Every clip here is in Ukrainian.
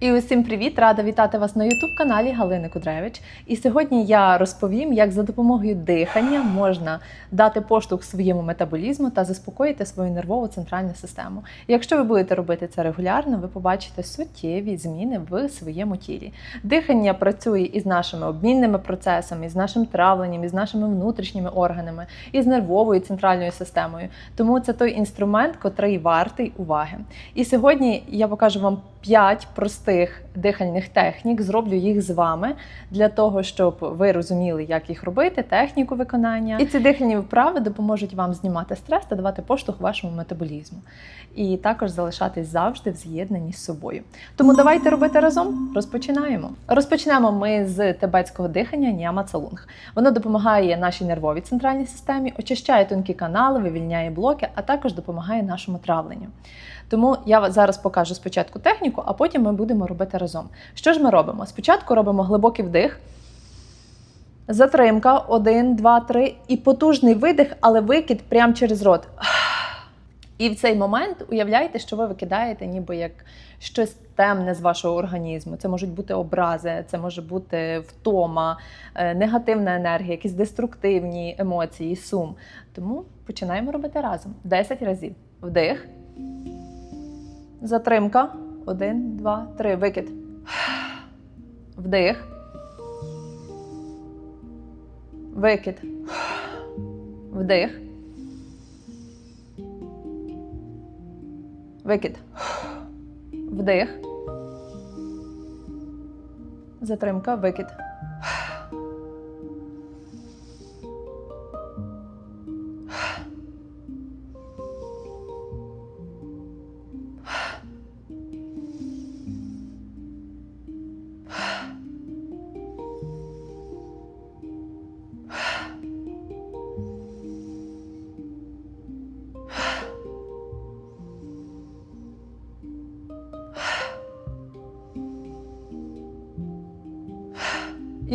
І усім привіт! Рада вітати вас на youtube каналі Галини Кудревич. І сьогодні я розповім, як за допомогою дихання можна дати поштовх своєму метаболізму та заспокоїти свою нервову центральну систему. І якщо ви будете робити це регулярно, ви побачите суттєві зміни в своєму тілі. Дихання працює із нашими обмінними процесами, із нашим травленням, із нашими внутрішніми органами, із нервовою центральною системою. Тому це той інструмент, котрий вартий уваги. І сьогодні я покажу вам 5 простих простих дихальних технік, зроблю їх з вами для того, щоб ви розуміли, як їх робити, техніку виконання. І ці дихальні вправи допоможуть вам знімати стрес та давати поштовх вашому метаболізму. І також залишатись завжди в з'єднанні з собою. Тому давайте робити разом. Розпочинаємо. Розпочнемо ми з тибетського дихання Ніама Цалунг. Воно допомагає нашій нервовій центральній системі, очищає тонкі канали, вивільняє блоки, а також допомагає нашому травленню. Тому я зараз покажу спочатку техніку, а потім ми будемо робити разом. Що ж ми робимо? Спочатку робимо глибокий вдих, затримка, один, два, три, і потужний видих, але викид прямо через рот. І в цей момент уявляйте, що ви викидаєте, ніби як щось темне з вашого організму. Це можуть бути образи, це може бути втома, е, негативна енергія, якісь деструктивні емоції, сум. Тому починаємо робити разом 10 разів. Вдих. Затримка. Один, два, три. Викид. Вдих. Викид. Вдих. Викид. Вдих. Затримка. Викид.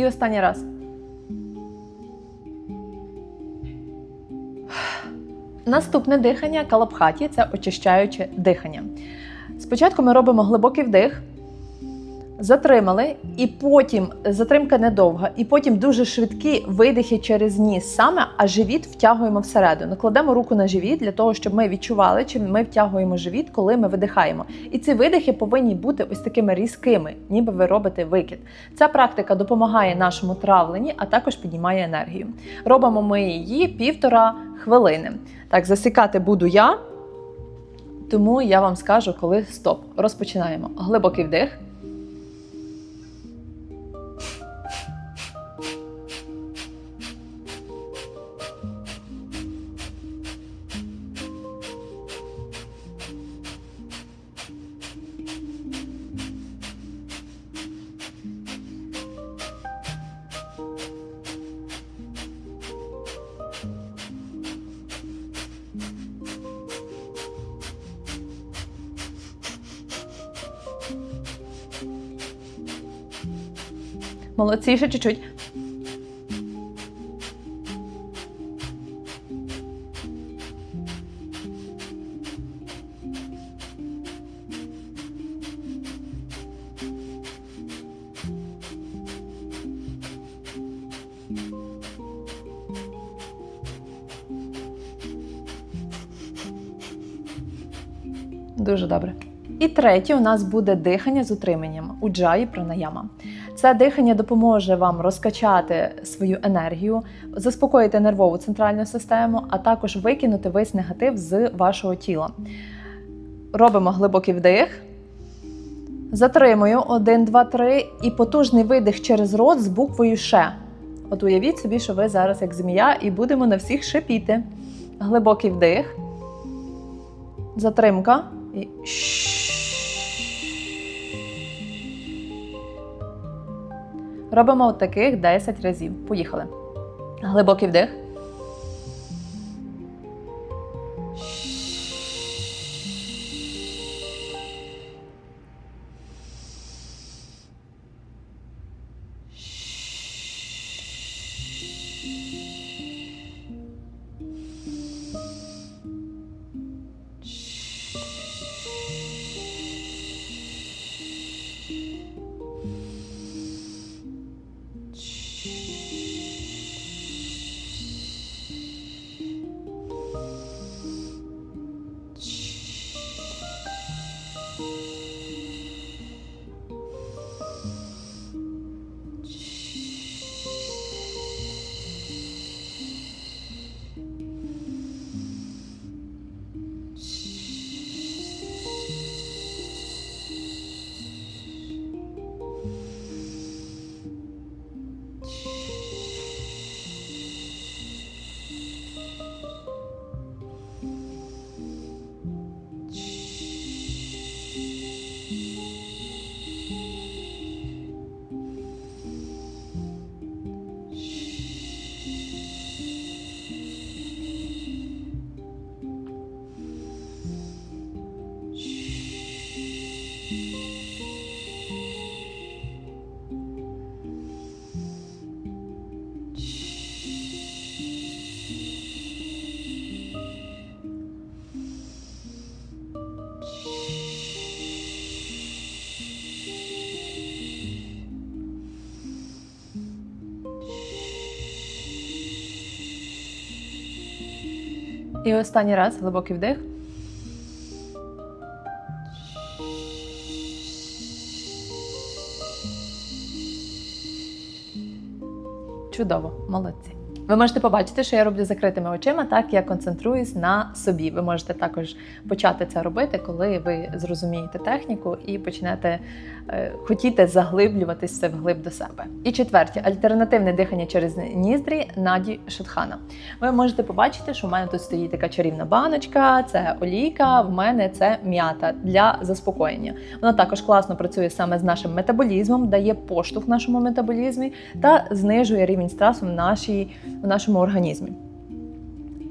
І останній раз. Наступне дихання калабхаті це очищаюче дихання. Спочатку ми робимо глибокий вдих, затримали, і потім затримка недовга, і потім дуже швидкі видихи через ніс саме, а живіт втягуємо всередину. Кладемо руку на живіт для того, щоб ми відчували, чи ми втягуємо живіт, коли ми видихаємо. І ці видихи повинні бути ось такими різкими, ніби ви робите викид. Ця практика допомагає нашому травленні, а також піднімає енергію. Робимо ми її півтора хвилини. Так, засікати буду я, тому я вам скажу, коли стоп. Розпочинаємо. Глибокий вдих. Молодці, ще чуть-чуть. Дуже добре. І третє у нас буде дихання з утриманням у уджаї пранаяма. Це дихання допоможе вам розкачати свою енергію, заспокоїти нервову центральну систему, а також викинути весь негатив з вашого тіла. Робимо глибокий вдих. Затримую 1, 2, 3 і потужний видих через рот з буквою Ш. От уявіть собі, що ви зараз як змія, і будемо на всіх шипіти. Глибокий вдих. Затримка. І Робимо таких 10 разів. Поїхали. Глибокий вдих. І останній раз глибокий вдих. Чудово, молодці. Ви можете побачити, що я роблю закритими очима, так я концентруюсь на собі. Ви можете також почати це робити, коли ви зрозумієте техніку і почнете е, хотіти заглиблюватися вглиб до себе. І четверте, альтернативне дихання через ніздрі Наді Шутхана. Ви можете побачити, що в мене тут стоїть така чарівна баночка, це олійка, в мене це м'ята для заспокоєння. Вона також класно працює саме з нашим метаболізмом, дає поштовх нашому метаболізмі та знижує рівень стресу в, нашій, в нашому організмі.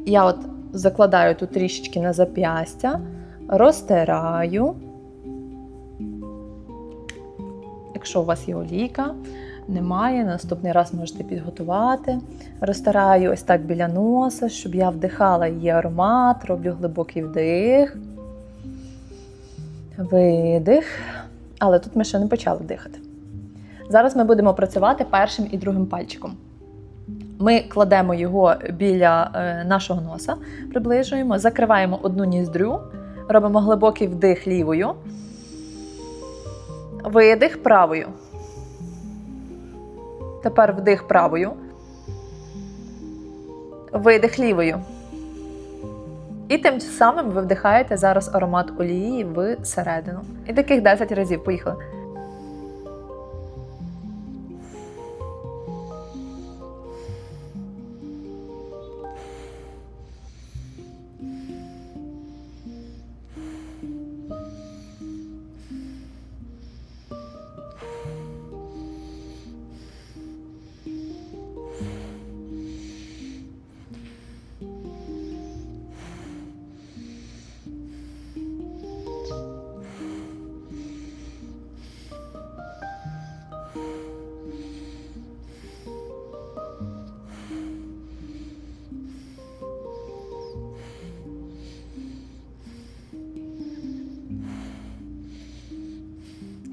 Я от закладаю тут трішечки на зап'ястя, розтираю. Якщо у вас є олійка, немає, наступний раз можете підготувати. Розтираю ось так біля носа, щоб я вдихала її аромат, роблю глибокий вдих, видих. Але тут ми ще не почали дихати. Зараз ми будемо працювати першим і другим пальчиком. Ми кладемо його біля е, нашого носа, приближуємо, закриваємо одну ніздрю, робимо глибокий вдих лівою, видих правою. Тепер вдих правою, видих лівою. І тим самим ви вдихаєте зараз аромат олії всередину. І таких 10 разів. Поїхали.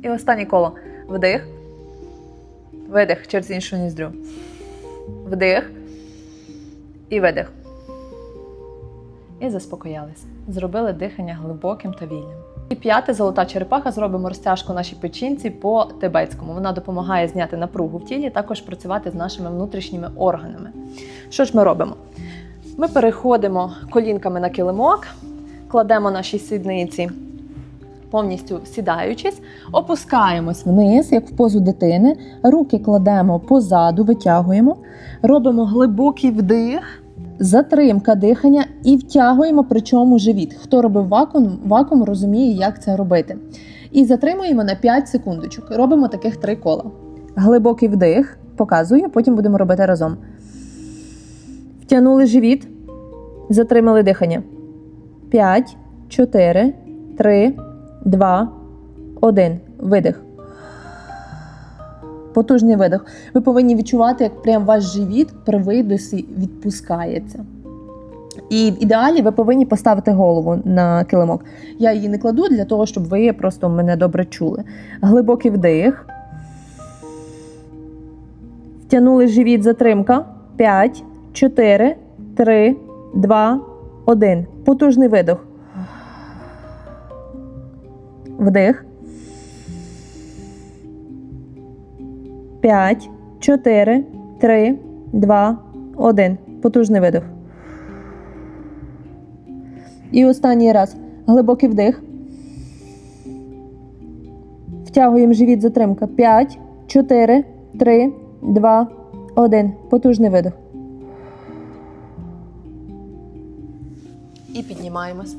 І останнє коло. Вдих. Видих через іншу ніздрю. Вдих. І видих. І заспокоялись. Зробили дихання глибоким та вільним. І п'яте золота черепаха зробимо розтяжку нашій печінці по тибетському. Вона допомагає зняти напругу в тілі, також працювати з нашими внутрішніми органами. Що ж ми робимо? Ми переходимо колінками на килимок, кладемо наші сідниці повністю сідаючись, опускаємось вниз, як в позу дитини, руки кладемо позаду, витягуємо, робимо глибокий вдих, затримка дихання і втягуємо, причому живіт. Хто робив вакуум, вакуум розуміє, як це робити. І затримуємо на 5 секундочок. Робимо таких три кола. Глибокий вдих, показую, потім будемо робити разом. Втягнули живіт, затримали дихання. 5, 4, 3, Два, один. Видих. Потужний видих. Ви повинні відчувати, як прям ваш живіт при видосі відпускається. І в ідеалі ви повинні поставити голову на килимок. Я її не кладу для того, щоб ви просто мене добре чули. Глибокий вдих. Втягнули живіт затримка. 5, 4, 3, 2, 1. Потужний видих. Вдих. П'ять, чотири, три, два, один. Потужний видих. І останній раз. Глибокий вдих. Втягуємо живіт затримка. П'ять, чотири, три, два, один. Потужний видих. І піднімаємось.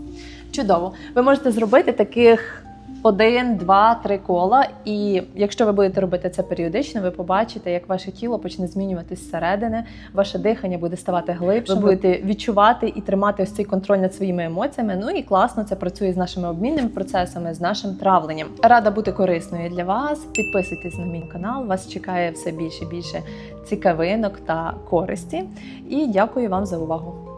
Чудово. Ви можете зробити таких один, два, три кола. І якщо ви будете робити це періодично, ви побачите, як ваше тіло почне змінюватись зсередини, ваше дихання буде ставати глибше, ви будете відчувати і тримати ось цей контроль над своїми емоціями. Ну і класно це працює з нашими обмінними процесами, з нашим травленням. Рада бути корисною для вас. Підписуйтесь на мій канал. Вас чекає все більше і більше цікавинок та користі. І дякую вам за увагу.